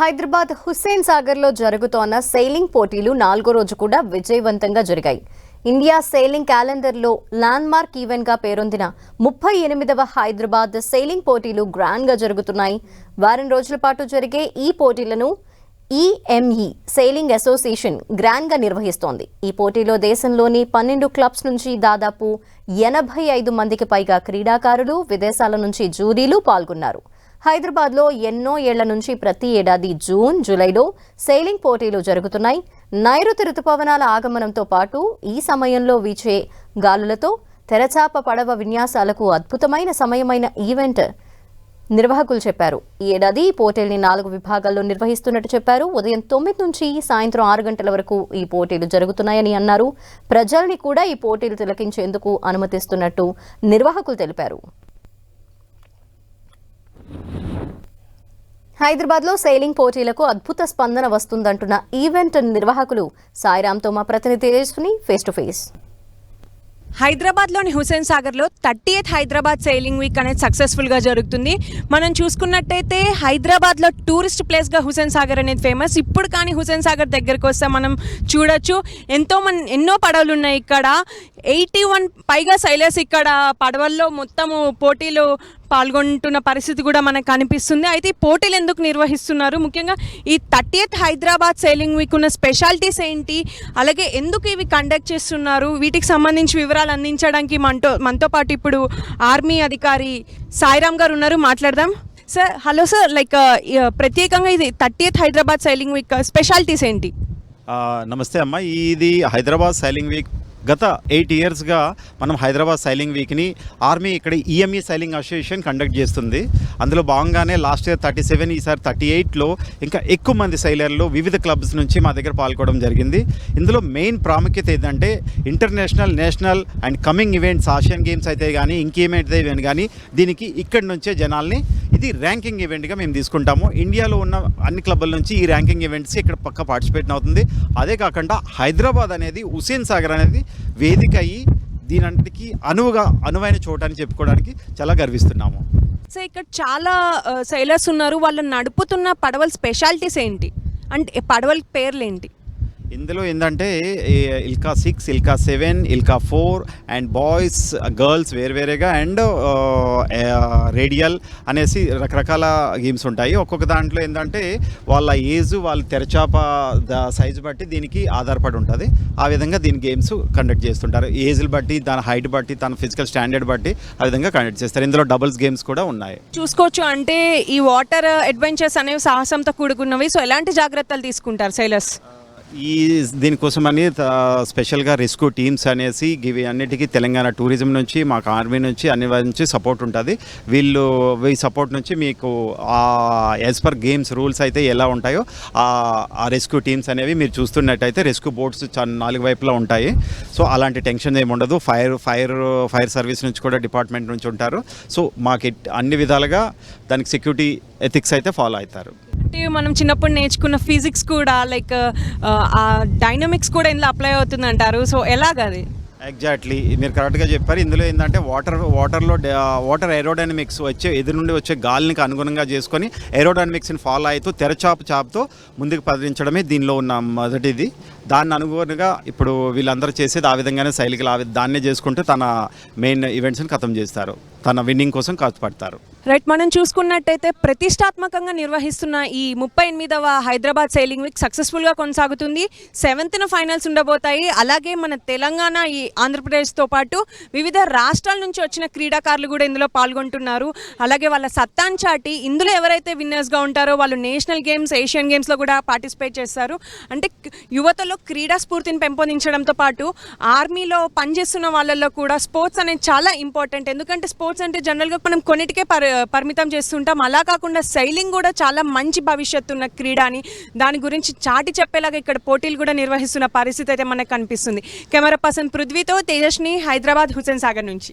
హైదరాబాద్ హుస్సేన్ సాగర్లో జరుగుతోన్న సెయిలింగ్ పోటీలు నాలుగో రోజు కూడా విజయవంతంగా జరిగాయి. ఇండియా సెయిలింగ్ క్యాలెండర్లో ల్యాండ్మార్క్ ఈవెంట్గా పేరొందిన ముప్పై ఎనిమిదవ హైదరాబాద్ సెయిలింగ్ పోటీలు గ్రాండ్గా జరుగుతున్నాయి. వారం రోజుల పాటు జరిగే ఈ పోటీలను ఈఎంఈ సెయిలింగ్ అసోసియేషన్ గ్రాండ్గా నిర్వహిస్తోంది. ఈ పోటీలో దేశంలోని పన్నెండు క్లబ్స్ నుంచి దాదాపు ఎనభై ఐదు మందికి పైగా క్రీడాకారులు విదేశాల నుంచి జూరీలు పాల్గొన్నారు. హైదరాబాద్లో ఎన్నో ఏళ్ళ నుంచి ప్రతి ఏడాది జూన్ జూలైలో సెయిలింగ్ పోటీలు జరుగుతున్నాయి. నైరుతి రుతుపవనాల ఆగమనంతో పాటు ఈ సమయంలో వీచే గాలులతో తెరచాప పడవ విన్యాసాలకు అద్భుతమైన సమయమైన ఈవెంట్ నిర్వాహకులు చెప్పారు. ఈ ఏడాది ఈ పోటీల్ని నాలుగు విభాగాల్లో నిర్వహిస్తున్నట్టు చెప్పారు. ఉదయం తొమ్మిది నుంచి సాయంత్రం ఆరు గంటల వరకు ఈ పోటీలు జరుగుతున్నాయని అన్నారు. ప్రజల్ని కూడా ఈ పోటీలు తిలకించేందుకు అనుమతిస్తున్నట్టు నిర్వాహకులు తెలిపారు. హైదరాబాద్లో సెయిలింగ్ పోటీలకు అద్భుత స్పందన వస్తుందంటున్న ఈవెంట్ నిర్వాహకులు సాయిరామ్తో మా ప్రతినిధి తేజస్విని ఫేస్ టు ఫేస్ హైదరాబాద్లోని హుసేన్ సాగర్లో thirty eighth Hyderabad sailing week అనేది సక్సెస్ఫుల్గా జరుగుతుంది. మనం చూసుకున్నట్టయితే హైదరాబాద్లో టూరిస్ట్ ప్లేస్గా హుసేన్ సాగర్ అనేది ఫేమస్ ఇప్పుడు కానీ హుసేన్ సాగర్ దగ్గరికి వస్తే మనం చూడొచ్చు. ఎంతో మన ఎన్నో పడవలు ఉన్నాయి ఇక్కడ. ఎయిటీ వన్ పైగా సైలర్స్ ఇక్కడ పడవల్లో మొత్తము పోటీలు పాల్గొంటున్న పరిస్థితి కూడా మనకు కనిపిస్తుంది. అయితే ఈ పోటీలు ఎందుకు నిర్వహిస్తున్నారు? ముఖ్యంగా ఈ థర్టీ హైదరాబాద్ సెయిలింగ్ వీక్ ఉన్న స్పెషాలిటీస్ ఏంటి? అలాగే ఎందుకు ఇవి కండక్ట్ చేస్తున్నారు? వీటికి సంబంధించి వివరాలు అందించడానికి మనతో మనతో పాటు ఇప్పుడు ఆర్మీ అధికారి సాయిరామ్ గారు ఉన్నారు. మాట్లాడదాం. సార్ హలో సార్ లైక్ ప్రత్యేకంగా ఇది thirty eighth Hyderabad sailing week specialities ఏంటి? నమస్తే అమ్మ. ఇది హైదరాబాద్ సైలింగ్ వీక్ గత ఎయిట్ ఇయర్స్గా మనం హైదరాబాద్ సైలింగ్ వీక్ని ఆర్మీ ఇక్కడ ఈఎంఈ సైలింగ్ అసోసియేషన్ కండక్ట్ చేస్తుంది. అందులో భాగంగానే లాస్ట్ ఇయర్ థర్టీ సెవెన్ ఈసారి థర్టీ ఎయిట్లో ఇంకా ఎక్కువ మంది సైలర్లు వివిధ క్లబ్స్ నుంచి మా దగ్గర పాల్గొనడం జరిగింది. ఇందులో మెయిన్ ప్రాముఖ్యత ఏంటంటే international national and coming events Asian games అయితే కానీ ఇంకేమైతే ఈవెంట్ కానీ దీనికి ఇక్కడి నుంచే జనాల్ని ఇది ర్యాంకింగ్ ఈవెంట్గా మేము తీసుకుంటాము. ఇండియాలో ఉన్న అన్ని క్లబ్ల నుంచి ఈ ర్యాంకింగ్ ఈవెంట్స్ ఇక్కడ పక్క పార్టిసిపేట్ అవుతుంది. అదే కాకుండా హైదరాబాద్ అనేది హుసేన్ సాగర్ అనేది వేదిక అయ్యి దీనంటికి అనువుగా అనువైన చోట అని చెప్పుకోవడానికి చాలా గర్విస్తున్నాము. సో ఇక్కడ చాలా సైలర్స్ ఉన్నారు. వాళ్ళు నడుపుతున్న పడవల స్పెషాలిటీస్ ఏంటి? అంటే పడవల పేర్లు ఏంటి ఇందులో ఏంటంటే ILCA six ILCA seven ILCA four and boys girls వేరువేరేగా and radial అనేసి రకరకాల గేమ్స్ ఉంటాయి. ఒక్కొక్క దాంట్లో ఏంటంటే వాళ్ళ ఏజ్ వాళ్ళ తెరచాప సైజు బట్టి దీనికి ఆధారపడి ఉంటుంది. ఆ విధంగా దీని గేమ్స్ కండక్ట్ చేస్తుంటారు. ఏజ్ని బట్టి దాని హైట్ బట్టి తన ఫిజికల్ స్టాండర్డ్ బట్టి ఆ విధంగా కండక్ట్ చేస్తారు. ఇందులో డబుల్స్ గేమ్స్ కూడా ఉన్నాయి. చూసుకోవచ్చు. అంటే ఈ వాటర్ అడ్వెంచర్స్ అనేవి సాహసంతో కూడుకున్నవి. సో ఎలాంటి జాగ్రత్తలు తీసుకుంటారు సైలర్స్ ఈ దీనికోసం అని స్పెషల్గా రెస్క్యూ టీమ్స్ అనేసి ఇవి అన్నిటికీ తెలంగాణ టూరిజం నుంచి మాకు ఆర్మీ నుంచి అన్ని వారి నుంచి సపోర్ట్ ఉంటుంది. వీళ్ళు ఈ సపోర్ట్ నుంచి మీకు యాజ్ పర్ గేమ్స్ రూల్స్ అయితే ఎలా ఉంటాయో ఆ ఆ రెస్క్యూ టీమ్స్ అనేవి మీరు చూస్తున్నట్టయితే రెస్క్యూ బోట్స్ నాలుగు వైపులా ఉంటాయి. సో అలాంటి టెన్షన్ ఏమి ఉండదు. ఫైర్ ఫైర్ ఫైర్ సర్వీస్ నుంచి కూడా డిపార్ట్మెంట్ నుంచి ఉంటారు. సో మాకు అన్ని విధాలుగా దానికి సెక్యూరిటీ ఎథిక్స్ అయితే ఫాలో అవుతారు. అంటే మనం చిన్నప్పుడు నేర్చుకున్న ఫిజిక్స్ కూడా లైక్ ఆ డైనమిక్స్ కూడా ఇందులో అప్లై అవుతుంది అంటారు సో ఎలాగది ఎగ్జాక్ట్లీ. మీరు కరెక్ట్గా చెప్పారు. ఇందులో ఏంటంటే వాటర్ వాటర్లో వాటర్ ఏరోడైనమిక్స్ వచ్చే ఎదురు నుండి వచ్చే గాలికి అనుగుణంగా చేసుకొని ఏరోడైనమిక్స్ని ఫాలో అవుతూ తెరచాపు చాపుతో ముందుకు పదిలించడమే దీనిలో ఉన్న మొదటిది. దాన్ని అనుగుణంగా ఇప్పుడు వీళ్ళందరూ చేసేది ఆ విధంగానే శైలికలు ఆ దాన్నే చేసుకుంటూ తన మెయిన్ ఈవెంట్స్ని ఖతం చేస్తారు. తన విన్నింగ్ కోసం కష్టపడతారు రైట్ మనం చూసుకున్నట్టయితే ప్రతిష్టాత్మకంగా నిర్వహిస్తున్న ఈ ముప్పై ఎనిమిదవ హైదరాబాద్ సైలింగ్ వీక్ సక్సెస్ఫుల్గా కొనసాగుతుంది. సెవెంత్న ఫైనల్స్ ఉండబోతాయి. అలాగే మన తెలంగాణ ఈ ఆంధ్రప్రదేశ్తో పాటు వివిధ రాష్ట్రాల నుంచి వచ్చిన క్రీడాకారులు కూడా ఇందులో పాల్గొంటున్నారు. అలాగే వాళ్ళ సత్తాన్ చాటి ఇందులో ఎవరైతే విన్నర్స్గా ఉంటారో వాళ్ళు నేషనల్ గేమ్స్ ఏషియన్ గేమ్స్లో కూడా పార్టిసిపేట్ చేస్తారు. అంటే యువతలో క్రీడా స్ఫూర్తిని పెంపొందించడంతో పాటు ఆర్మీలో పనిచేస్తున్న వాళ్ళల్లో కూడా స్పోర్ట్స్ అనేది చాలా ఇంపార్టెంట్ ఎందుకంటే స్పోర్ట్స్ స్పోర్ట్స్ అంటే జనరల్గా మనం కొన్నిటికే పరి పరిమితం చేస్తుంటాం. అలా కాకుండా సైలింగ్ కూడా చాలా మంచి భవిష్యత్తు ఉన్న క్రీడ అని దాని గురించి చాటి చెప్పేలాగా ఇక్కడ పోటీలు కూడా నిర్వహిస్తున్న పరిస్థితి అయితే మనకు కనిపిస్తుంది. కెమెరా పర్సన్ పృథ్వీతో తేజస్ని హైదరాబాద్ హుసేన్ సాగర్ నుంచి.